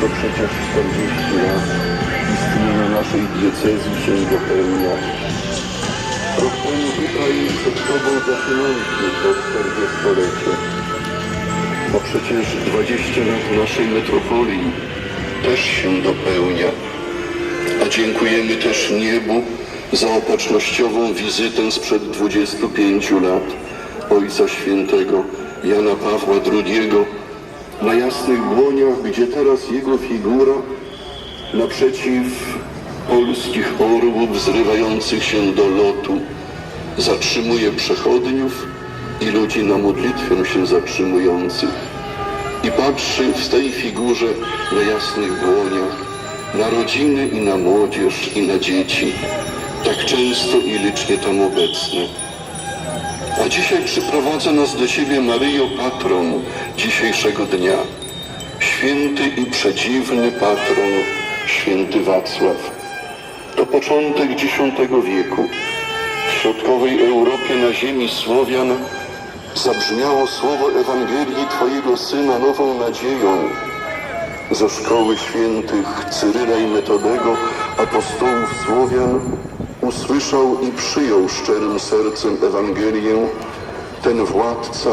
to przecież 40 lat istnienia naszej diecezji się dopełnia. Rok temu tutaj przed Tobą zaczynaliśmy to 40-lecie. Bo przecież 20 lat naszej metropolii też się dopełnia. A dziękujemy też niebu za opatrznościową wizytę sprzed 25 lat Ojca Świętego Jana Pawła II na jasnych błoniach, gdzie teraz jego figura naprzeciw polskich orłów zrywających się do lotu zatrzymuje przechodniów i ludzi na modlitwę się zatrzymujących i patrzy w tej figurze na jasnych błoniach na rodziny i na młodzież i na dzieci, tak często i licznie tam obecne. A dzisiaj przyprowadza nas do siebie Maryjo Patron dzisiejszego dnia. Święty i przedziwny patron, święty Wacław. To początek X wieku. W środkowej Europie na ziemi Słowian zabrzmiało słowo Ewangelii Twojego Syna nową nadzieją. Ze szkoły świętych Cyryla i Metodego, apostołów Słowian, usłyszał i przyjął szczerym sercem Ewangelię ten władca,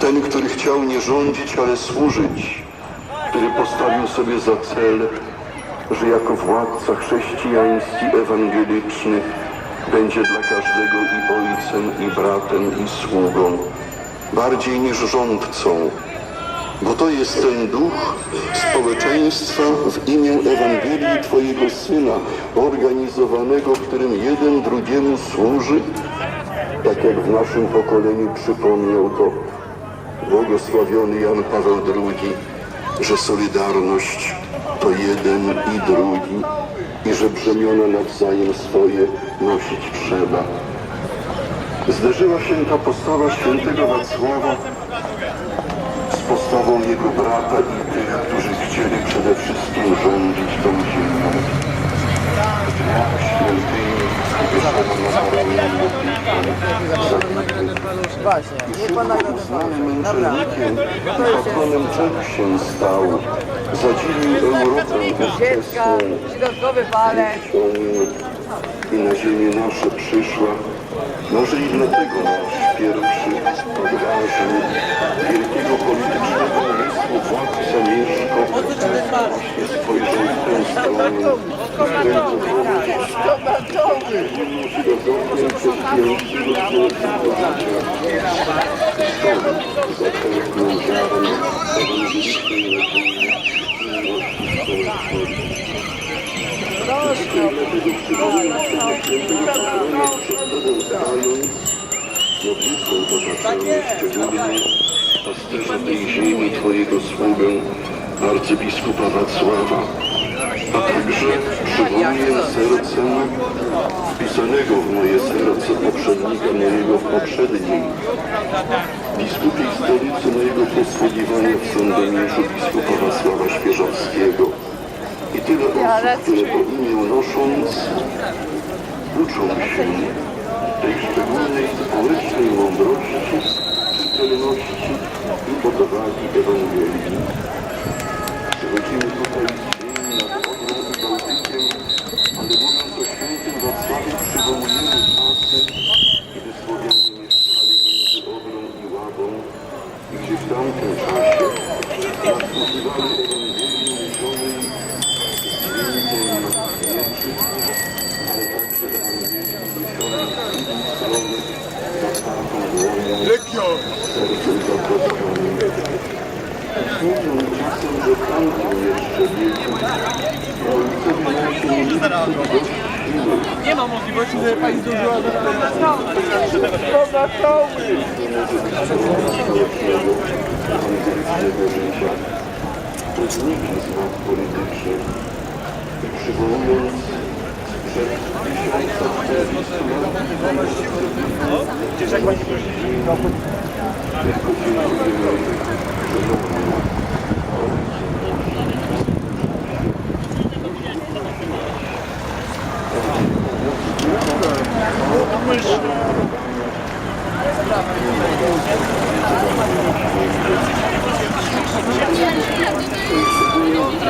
ten, który chciał nie rządzić, ale służyć, który postawił sobie za cel, że jako władca chrześcijański, ewangelyczny będzie dla każdego i ojcem, i bratem, i sługą, bardziej niż rządcą, bo to jest ten duch społeczeństwa w imię Ewangelii Twojego Syna, organizowanego, w którym jeden drugiemu służy, tak jak w naszym pokoleniu przypomniał to błogosławiony Jan Paweł II, że solidarność to jeden i drugi i że brzemiona nawzajem swoje nosić trzeba. Zderzyła się ta postawa świętego Wacława postawą jego brata i tych, którzy chcieli przede wszystkim rządzić tą ziemią. W dniach świętymi wyszedł na parę zabity Właśnie, niech pan nagle ten Uznanym pan. Dobra. męczennikiem i patronem Czech się stał. Zadziwił Europę ówczesną. i na ziemię nasze przyszła. Może i dlatego nasz pierwszy odważny, wielkiego politycznego umysłu władca Mieszko właśnie spojrzał w tę stronę. Ręką powiedzieć, filozofię chrześcijańskiego zaczerpnął ziarno ewangelicznej nadziei, miłości społeczności. Modlitwą otaczamy szczególnie pasterza tej ziemi Twojego sługę, arcybiskupa Wacława, a także przywołuję sercem wpisanego w moje serce poprzednika mojego w poprzednim, biskupiej stolicy mojego posługiwania w Sądowniczu biskupa Wacława Świeżowskiego. I tyle osób, które to imię nosząc, uczą się tej szczególnej społecznej mądrości, czytelności i odwagi Ewangelii. Przychodzimy tutaj z ziemi nad Odrą i Bałtykiem, ale mówiąc o świętym Wacławie przywołujemy czasy, kiedy Słowianie mieszkali między Odrą i Łabą i gdzie w tamtym czasie nasłuchiwali siły, Nie ma możliwości, żeby pani zdążyła Uczniki z lat politycznych przywołując przed 1440 lat Gdzieś jak pani prosi. tylko dziękujemy, że mogli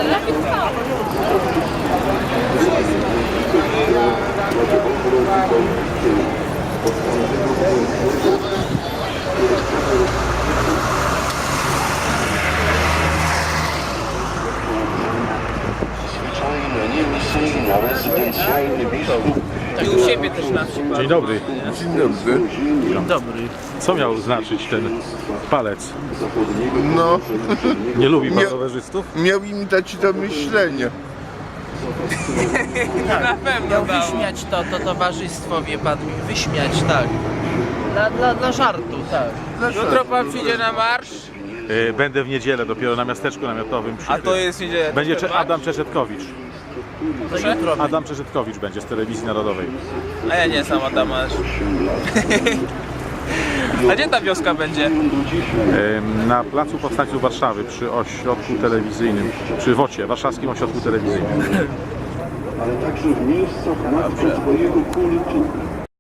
Thank you. Tak u siebie też na przykład. Dzień dobry. Dzień dobry. Dzień dobry. Co miał znaczyć ten palec? No, Nie lubi pan rowerzystów? miał im dać do myślenia. Na pewno Miał wyśmiać to, to towarzystwo, wie pan, wyśmiać, tak. Dla, dla, dla żartu, tak. Jutro pan przyjdzie na marsz, E, Będę w niedzielę dopiero na miasteczku namiotowym. przy a to jest niedziela. Będzie Cze- Adam Czeszetkowicz. To jutro. Adam Czeszetkowicz będzie z telewizji narodowej. A ja nie znam Adama. A gdzie ta wioska będzie? Na Placu Powstańców Warszawy przy ośrodku telewizyjnym, przy WOCie, Warszawskim Ośrodku Telewizyjnym. ale także w miejscach matki Twojego kultu.